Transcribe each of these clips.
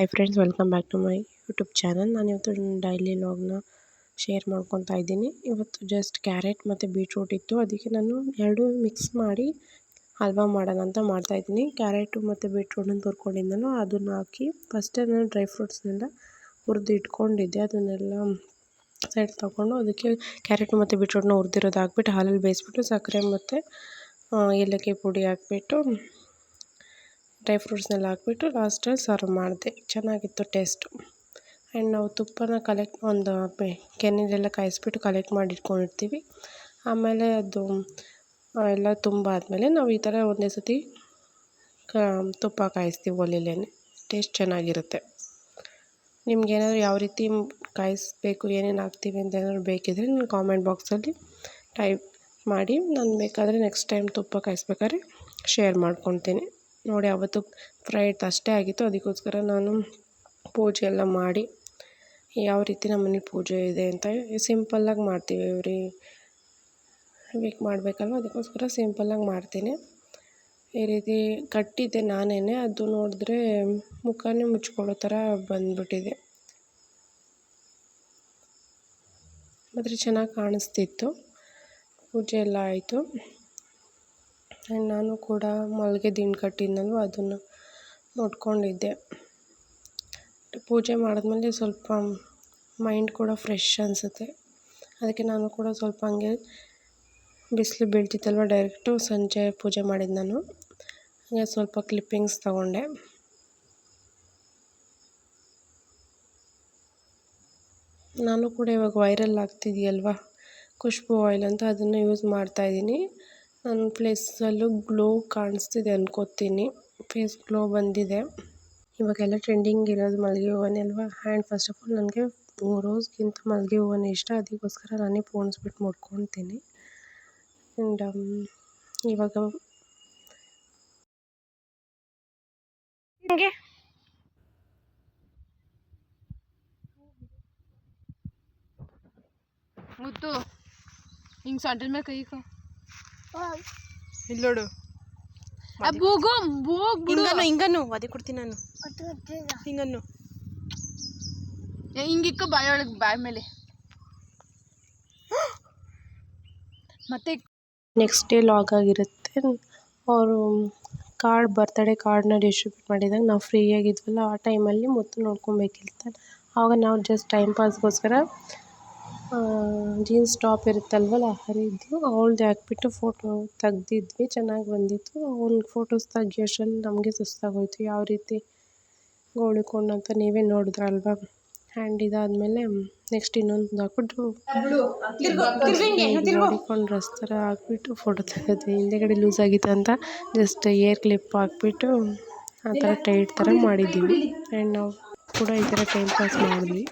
Hi friends welcome back to my YouTube channel ನಾನು ಇವತ್ತು daily ಲಾಗ್ನ share ಮಾಡ್ಕೊತಾ ಇದ್ದೀನಿ. ಇವತ್ತು ಜಸ್ಟ್ ಕ್ಯಾರೆಟ್ ಮತ್ತು ಬೀಟ್ರೂಟ್ ಇತ್ತು. ಅದಕ್ಕೆ ನಾನು ಎರಡು ಮಿಕ್ಸ್ ಮಾಡಿ ಹಲ್ವಾ ಮಾಡೋಣ ಅಂತ ಮಾಡ್ತಾಯಿದ್ದೀನಿ ಕ್ಯಾರೆಟು ಮತ್ತು ಬೀಟ್ರೂಟನ್ನು ತುರ್ಕೊಂಡಿದ್ದನು ಅದನ್ನು ಹಾಕಿ ಫಸ್ಟೇ ನಾನು ಡ್ರೈ ಫ್ರೂಟ್ಸ್ನೆಲ್ಲ ಹುರಿದು ಇಟ್ಕೊಂಡಿದ್ದೆ. ಅದನ್ನೆಲ್ಲ ಸೈಡ್ ತೊಗೊಂಡು ಅದಕ್ಕೆ ಕ್ಯಾರೆಟ್ ಮತ್ತು ಬೀಟ್ರೂಟ್ನ ಹುರಿದಿರೋದು ಹಾಕ್ಬಿಟ್ಟು ಹಾಲಲ್ಲಿ ಬೇಯಿಸ್ಬಿಟ್ಟು ಸಕ್ಕರೆ ಮತ್ತು ಏಲಕ್ಕಿ ಪುಡಿ ಹಾಕ್ಬಿಟ್ಟು ಡ್ರೈ ಫ್ರೂಟ್ಸ್ನೆಲ್ಲ ಹಾಕ್ಬಿಟ್ಟು ಲಾಸ್ಟಲ್ಲಿ ಸರ್ವ್ ಮಾಡಿದೆ. ಚೆನ್ನಾಗಿತ್ತು ಟೇಸ್ಟು. ಆ್ಯಂಡ್ ನಾವು ತುಪ್ಪನ ಕಲೆಕ್ಟ್ ಒಂದು ಕೆನೆಲೆಲ್ಲ ಕಾಯಿಸ್ಬಿಟ್ಟು ಕಲೆಕ್ಟ್ ಮಾಡಿ ಇಟ್ಕೊಂಡಿರ್ತೀವಿ ಆಮೇಲೆ ಅದು ಎಲ್ಲ ತುಂಬ ಆದಮೇಲೆ ನಾವು ಈ ಥರ ಒಂದೇ ಸತಿ ಕ, ತುಪ್ಪ ಕಾಯಿಸ್ತೀವಿ ಒಲೆಲೇ ಟೇಸ್ಟ್ ಚೆನ್ನಾಗಿರುತ್ತೆ. ನಿಮ್ಗೇನಾದ್ರು ಯಾವ ರೀತಿ ಕಾಯಿಸ್ಬೇಕು, ಏನೇನು ಹಾಕ್ತೀವಿ ಅಂತ ಏನಾದ್ರು ಬೇಕಿದ್ದರೆ ನಾನು ಕಾಮೆಂಟ್ ಬಾಕ್ಸಲ್ಲಿ ಟೈಪ್ ಮಾಡಿ. ನಾನು ಬೇಕಾದರೆ ನೆಕ್ಸ್ಟ್ ಟೈಮ್ ತುಪ್ಪ ಕಾಯಿಸ್ಬೇಕಾದ್ರೆ ಶೇರ್ ಮಾಡ್ಕೊತೀನಿ ನೋಡಿ, ಅವತ್ತು ಫ್ರೈಡ್ ಅಷ್ಟೇ ಆಗಿತ್ತು. ಅದಕ್ಕೋಸ್ಕರ ನಾನು ಪೂಜೆ ಎಲ್ಲ ಮಾಡಿ ಯಾವ ರೀತಿ ನಮ್ಮ ಮನೇಲಿ ಪೂಜೆ ಇದೆ ಅಂತ ಸಿಂಪಲ್ಲಾಗಿ ಮಾಡ್ತೀವಿ. ಇವ್ರಿ ವೀಕ್ ಮಾಡಬೇಕಲ್ವ? ಅದಕ್ಕೋಸ್ಕರ ಸಿಂಪಲ್ಲಾಗಿ ಮಾಡ್ತೀನಿ. ಈ ರೀತಿ ಕಟ್ಟಿದ್ದೆ ನಾನೇ ಅದು ನೋಡಿದ್ರೆ ಮುಖನೇ ಮುಚ್ಕೊಳ್ಳೋ ಥರ ಬಂದ್ಬಿಟ್ಟಿದೆ. ಮಾತ್ರ ಚೆನ್ನಾಗಿ ಕಾಣಿಸ್ತಿತ್ತು. ಪೂಜೆ ಎಲ್ಲ ಆಯಿತು. ಆ್ಯಂಡ್ ನಾನು ಕೂಡ ಮಲ್ಲಿಗೆ ದಿಂಡು ಕಟ್ಟಿದ್ನಲ್ವ ಅದನ್ನು ನೋಡ್ಕೊಂಡಿದ್ದೆ. ಪೂಜೆ ಮಾಡಿದ್ಮೇಲೆ ಸ್ವಲ್ಪ ಮೈಂಡ್ ಕೂಡ ಫ್ರೆಶ್ ಅನಿಸುತ್ತೆ. ಅದಕ್ಕೆ ನಾನು ಕೂಡ ಸ್ವಲ್ಪ ಹಂಗೆ ಬಿಸಿಲು ಬೀಳ್ತಿತ್ತಲ್ವ ಡೈರೆಕ್ಟು ಸಂಜೆ ಪೂಜೆ ಮಾಡಿದ್ದು ನಾನು. ಹಾಗೆ ಸ್ವಲ್ಪ ಕ್ಲಿಪ್ಪಿಂಗ್ಸ್ ತಗೊಂಡೆ. ನಾನು ಕೂಡ ಇವಾಗ ವೈರಲ್ ಆಗ್ತಿದೆಯಲ್ವ? ಖುಷ್ಬು ಆಯಿಲ್ ಅಂತ ಅದನ್ನು ಯೂಸ್ ಮಾಡ್ತಾಯಿದ್ದೀನಿ ನನ್ನ ಫೇಸಲ್ಲೂ ಗ್ಲೋ ಕಾಣಿಸ್ತಿದೆ ಅನ್ಕೋತೀನಿ. ಫೇಸ್ ಗ್ಲೋ ಬಂದಿದೆ. ಇವಾಗೆಲ್ಲ ಟ್ರೆಂಡಿಂಗ್ ಇರೋದು ಮಲ್ಲಿಗೆ ಹೂವನೇ ಅಲ್ವಾ? ಆ್ಯಂಡ್ ಫಸ್ಟ್ ಆಫ್ ಆಲ್ ನನಗೆ ರೋಸ್ಗಿಂತ ಮಲ್ಲಿಗೆ ಹೂವನೇ ಇಷ್ಟ. ಅದಕ್ಕೋಸ್ಕರ ನಾನೇ ಪೋಣಿಸ್ಬಿಟ್ಟು ಮುಡ್ಕೊತೀನಿ ಆ್ಯಂಡ್ ಇವಾಗ ಮುದ್ದು, ಹಿಂಗೆ ಸೊಂಟದ ಮೇಲೆ ಕೈ ಇಲ್ಲಿ ನೋಡು. ಹಿಂಗನ್ನು ಹಿಂಗನ್ನು ಅದೇ ಕೊಡ್ತೀನಿ ನಾನು. ಹಿಂಗನ್ನು. ಹಿಂಗಿಕ್ಕ ಬಾಯಿ ಒಳಗೆ ಬಾಯಿ ಮೇಲೆ. ಮತ್ತೆ ನೆಕ್ಸ್ಟ್ ಡೇ ಲಾಗ್ ಆಗಿರುತ್ತೆ. ಅವರು ಕಾರ್ಡ್ ಬರ್ತಡೇ ಕಾರ್ಡ್ನ ಡಿಸ್ಟ್ರಿಬ್ಯೂಟ್ ಮಾಡಿದಾಗ ನಾವು ಫ್ರೀ ಆಗಿದ್ವಲ್ಲ ಆ ಟೈಮಲ್ಲಿ ಮುತ್ತು ನೋಡ್ಕೊಬೇಕಿರ್ತಾರೆ ಆವಾಗ ನಾವು ಜಸ್ಟ್ ಟೈಮ್ ಪಾಸ್ಗೋಸ್ಕರ ಜೀನ್ಸ್ ಟಾಪ್ ಇರುತ್ತಲ್ವಲ್ಲ ಹರಿದು ಅವಳದೇ ಹಾಕ್ಬಿಟ್ಟು ಫೋಟೋ ತೆಗ್ದಿದ್ವಿ ಚೆನ್ನಾಗಿ ಬಂದಿತ್ತು. ಅವ್ನ ಫೋಟೋಸ್ ತೆಗಿಯೋಷ್ಟ್ರಲ್ಲಿ ನಮಗೆ ಸುಸ್ತಾಗೋಯ್ತು. ಯಾವ ರೀತಿ ಗೋಳಿಕೊಂಡು ಅಂತ ನೀವೇ ನೋಡಿದ್ರಲ್ವ ಹ್ಯಾಂಡ್ ಇದಾದಮೇಲೆ ನೆಕ್ಸ್ಟ್ ಇನ್ನೊಂದು ಹಾಕ್ಬಿಟ್ಟು ನೋಡಿಕೊಂಡು ಡ್ರೆಸ್ ಥರ ಹಾಕ್ಬಿಟ್ಟು ಫೋಟೋ ತೆಗೆದ್ವಿ ಹಿಂದೆಗಡೆ ಲೂಸ್ ಆಗಿತ್ತು ಅಂತ ಜಸ್ಟ್ ಏರ್ ಕ್ಲಿಪ್ ಹಾಕ್ಬಿಟ್ಟು ಆ ಥರ ಟೈಟ್ ಥರ ಮಾಡಿದ್ದೀವಿ. ಆ್ಯಂಡ್ ನಾವು ಕೂಡ ಈ ಥರ ಟೈಮ್ ಪಾಸ್ ಮಾಡಿದ್ವಿ.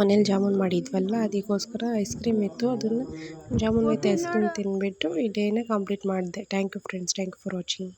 ಮನೇಲಿ ಜಾಮೂನ್ ಮಾಡಿದ್ವಲ್ಲ, ಅದಕ್ಕೋಸ್ಕರ ಐಸ್ ಕ್ರೀಮ್ ಇತ್ತು, ಅದನ್ನು ಜಾಮೂನ್ ವಿತ್ ಐಸ್ ಕ್ರೀಮ್ ತಿಂದುಬಿಟ್ಟು ಈ ಡೇನ ಕಂಪ್ಲೀಟ್ ಮಾಡಿದೆ. Thank you friends thank you for watching